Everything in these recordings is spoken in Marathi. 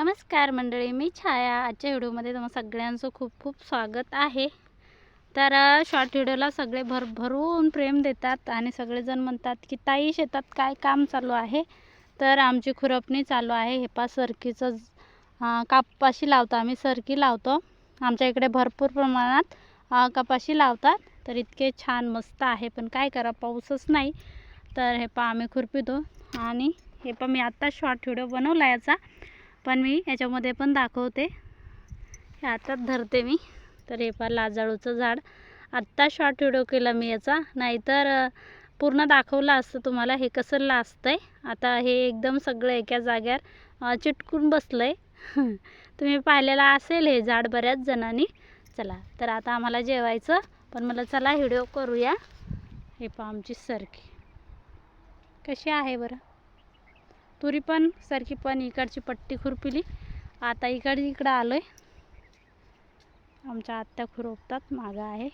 नमस्कार मंडळी मी छाया. आजच्या व्हिडिओमध्ये तुम्हा सगळ्यांचं खूप खूप स्वागत आहे. तर शॉर्ट व्हिडिओला सगळे भरभरून प्रेम देतात आणि सगळेजण म्हणतात की ताई शेतात काय काम चालू आहे? तर आमची खुरपणी चालू आहे. हे पा सरकीचं कापाशी लावतो आम्ही सरकी लावतो. आमच्या इकडे भरपूर प्रमाणात कपाशी लावतात. तर इतके छान मस्त आहे. पण काय करा पाऊसच नाही. तर हे पा आम्ही खुरपितो आणि हे पण मी आत्ता शॉर्ट व्हिडिओ बनवला याचा. पण मी याच्यामध्ये पण दाखवते. हे हातात धरते मी. तर हे पहा लाजाळूचं झाड. आत्ता शॉर्ट व्हिडिओ केला मी याचा. नाहीतर पूर्ण दाखवलं असतं तुम्हाला. हे कसं लाजतं आहे आता हे एकदम सगळं एका जाग्यावर चिटकून बसलं आहे तुम्ही पाहिलेलं असेल हे झाड बऱ्याच जणांनी. चला तर आता आम्हाला जेवायचं. पण मला चला व्हिडिओ करूया. हे पहा आमची सरकी. कशी आहे बरं? तुरी पण सारखी पण इकडची पट्टी खुरपिली. आता इकडे इकडं आलो आहे आमच्या आत्या खुरपतात मागं आहे.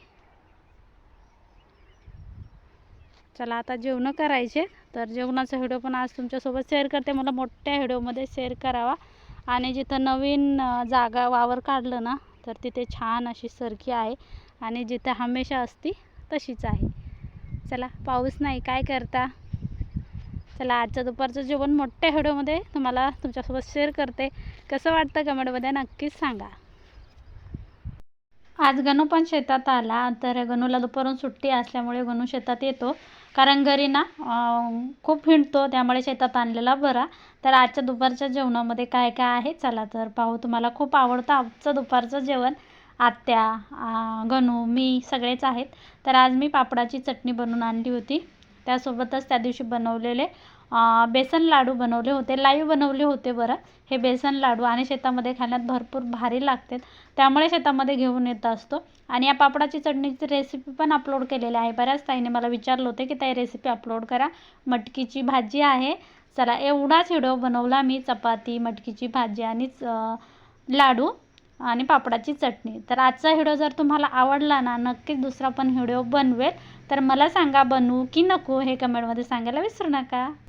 चला आता जेवणं करायचे. तर जेवणाचा व्हिडिओ पण आज तुमच्यासोबत शेअर करते. मला मोठ्या व्हिडिओमध्ये शेअर करावा. आणि जिथं नवीन जागा वावर काढलं ना तर तिथे छान अशी सरकी आहे. आणि जिथं हमेशा असती तशीच आहे. चला पाऊस नाही. काय करता? चला आजच्या दुपारचं जेवण मोठ्या व्हिडिओमध्ये तुम्हाला तुमच्यासोबत शेअर करते. कसं वाटतं कमेंटमध्ये नक्कीच सांगा. आज गणू पण शेतात आला तर गणूला दुपारून सुट्टी असल्यामुळे गणू शेतात येतो. कारण घरी ना खूप हिंडतो त्यामुळे शेतात आणलेला बरा. तर आजच्या दुपारच्या जेवणामध्ये काय काय आहे? चला तर पाहू तुम्हाला खूप आवडतं आजचं दुपारचं जेवण. आत्या गणू मी सगळेच आहेत. तर आज मी पापडाची चटणी बनवून आणली होती. त्यासोबतच त्या दिवशी बनवलेले बेसन लाडू बनवले होते. लाईव्ह बनवले होते बरं. हे बेसन लाडू आणि शेतामध्ये खाण्यात भरपूर भारी लागतात. त्यामुळे शेतामध्ये घेऊन येत असतो. आणि या पापडाची चटणीची रेसिपी पण अपलोड केलेली आहे. बऱ्याच ताईने मला विचारलं होते की ताई रेसिपी अपलोड करा. मटकीची भाजी आहे. चला एवढाच व्हिडिओ बनवला मी. चपाती मटकीची भाजी आणि लाडू. आणि पापडाची चटणी. तर आजचा व्हिडिओ जर तुम्हाला आवडला ना नक्कीच दुसरा पण व्हिडिओ बनवेल. तर मला सांगा बनवू की नको हे कमेंटमध्ये सांगायला विसरू नका.